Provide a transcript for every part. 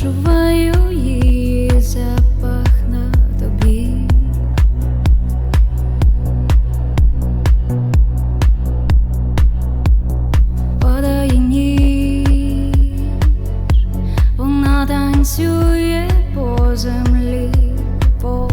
відчуваю її запах на тобі. Падає ніч, вона танцює по землі. по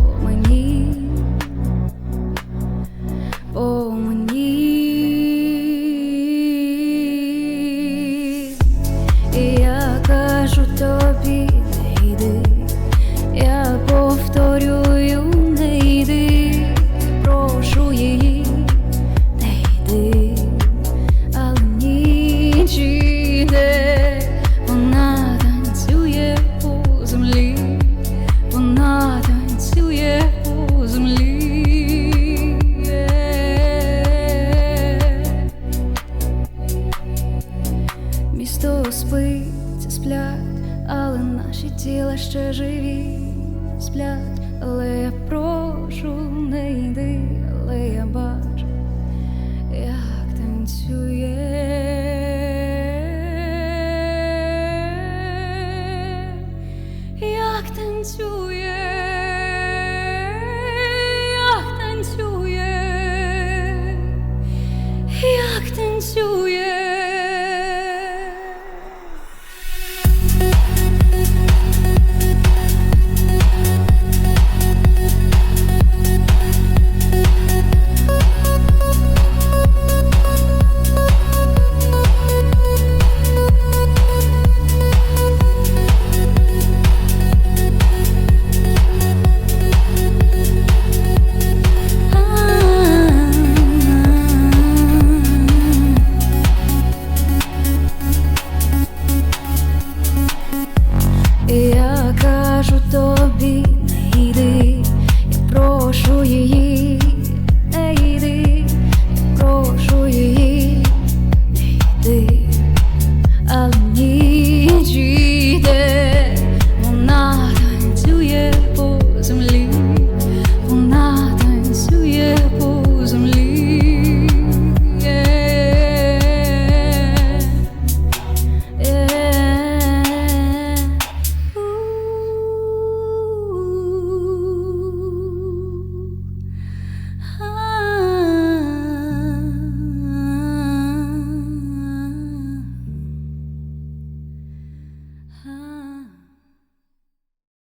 спить, сплять, але наші тіла ще живі, сплять, але я прошу, не йди, але я бачу, як танцює. Як танцює, як танцює, як танцює.